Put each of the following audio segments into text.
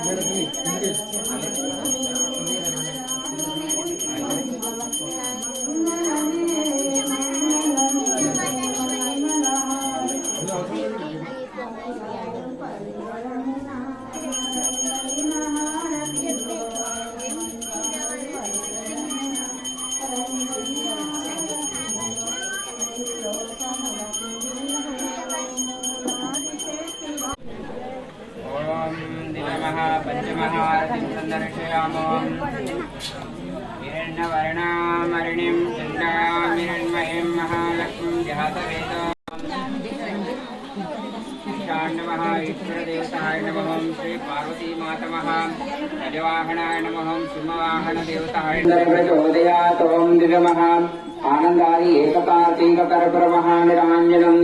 ॐ दिनमः पञ्चमहारतिं सन्दर्शयामो हिरण्यवर्णामरिणीं चन्द्रामिरण्मयीं महालक्ष्मीं जहातवेद ईशान्यमः ईश्वरदेवताय नमः श्रीपार्वतीमातमः गजवाहनाय नमः सिंहवाहनदेवताय प्रचोदयात् ॐ दिनमः आनन्दारि एककार्तीककर्परमहानिराञ्जनम्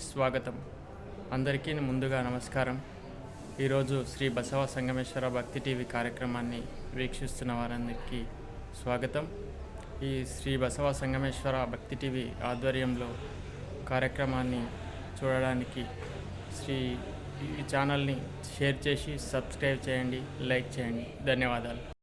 స్వాగతం. అందరికీ ముందుగా నమస్కారం. ఈరోజు శ్రీ బసవ సంగమేశ్వర భక్తి టీవీ కార్యక్రమాన్ని వీక్షిస్తున్న వారందరికీ స్వాగతం. ఈ శ్రీ బసవ సంగమేశ్వర భక్తి టీవీ ఆధ్వర్యంలో కార్యక్రమాన్ని చూడడానికి శ్రీ ఈ ఛానల్ని షేర్ చేసి సబ్స్క్రైబ్ చేయండి లైక్ చేయండి. ధన్యవాదాలు.